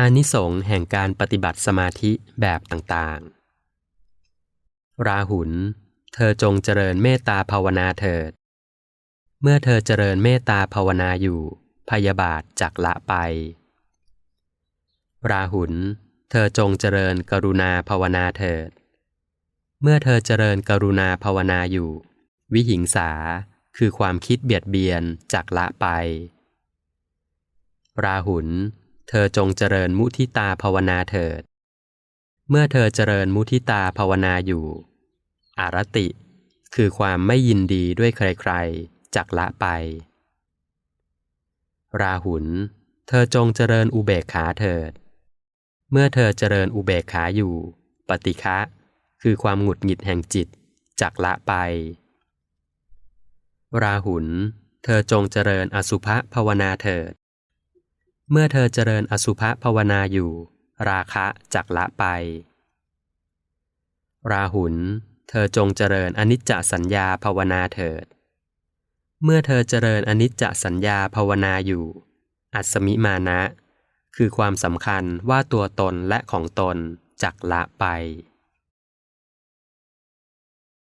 อานิสงส์แห่งการปฏิบัติสมาธิแบบต่างๆ ราหุล เธอจงเจริญเมตตาภาวนาเถิด เมื่อเธอเจริญเมตตาภาวนาอยู่ พยาบาทจักละไป ราหุล เธอจงเจริญกรุณาภาวนาเถิด เมื่อเธอเจริญกรุณาภาวนาอยู่ วิหิงสา คือความคิดเบียดเบียนจักละไป ราหุล เธอจงเจริญมุทิตาภาวนาเถิด เมื่อเธอเจริญมุทิตาภาวนาอยู่ อารติ คือความไม่ยินดีด้วยใครๆจักละไป ราหุล เธอจงเจริญอุเบกขาเถิด เมื่อเธอเจริญอุเบกขาอยู่ ปฏิฆะคือความหงุดหงิดแห่งจิตจักละไป ราหุล เธอจงเจริญอสุภภาวนาเถิด เมื่อเธอเจริญอสุภภาวนาอยู่ ราคะจักละไป ราหุล เธอจงเจริญอนิจจสัญญาภาวนาเถิด เมื่อเธอเจริญอนิจจสัญญาภาวนาอยู่ อัศมิมานะ คือความสำคัญว่าตัวตนและของตนจักละไป